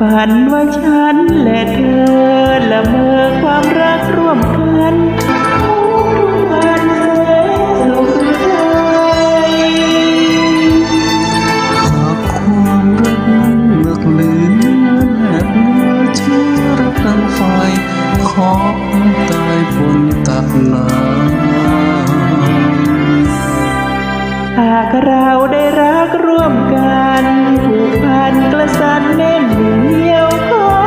ฝันว่าฉันและเธอละเมอความรักร่วมกันทุกวันแสนสุขใจหากความรักนั้นเลือกเหลือแนบเนื้อเชื้อรักดังไฟขอให้ตายบนตักน้ำ หากเราได้รักร่วมกันผูกพันกระสันแน่นเหนียวคอ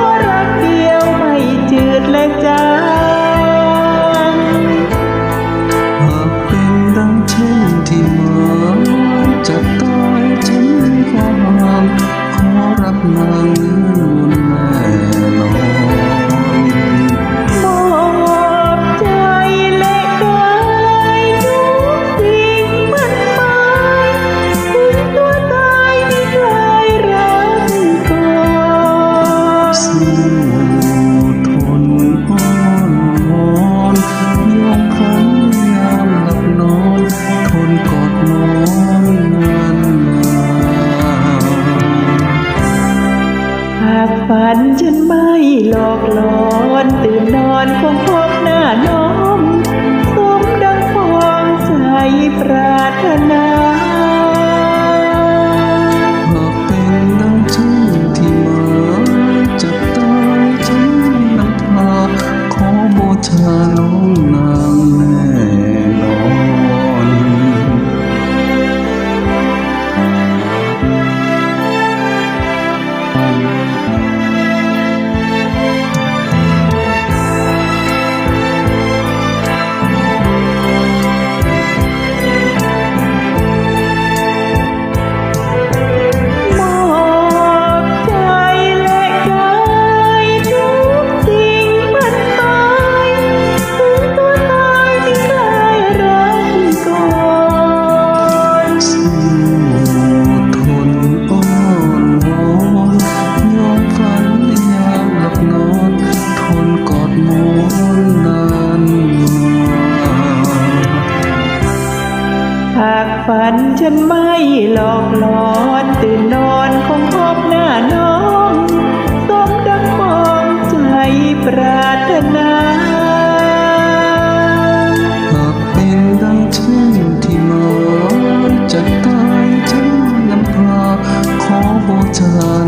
ากฝันฉันไม่หลอกหลอน ตื่นนอนคงพบหน้า ฉันไม่หลอกหลอนตื่นนอนคงพบหน้าน้องสมดังมองใจปรารถนาหากเป็นดังเช่นที่มองจะตายฉันนำตาขอบูชาน้อ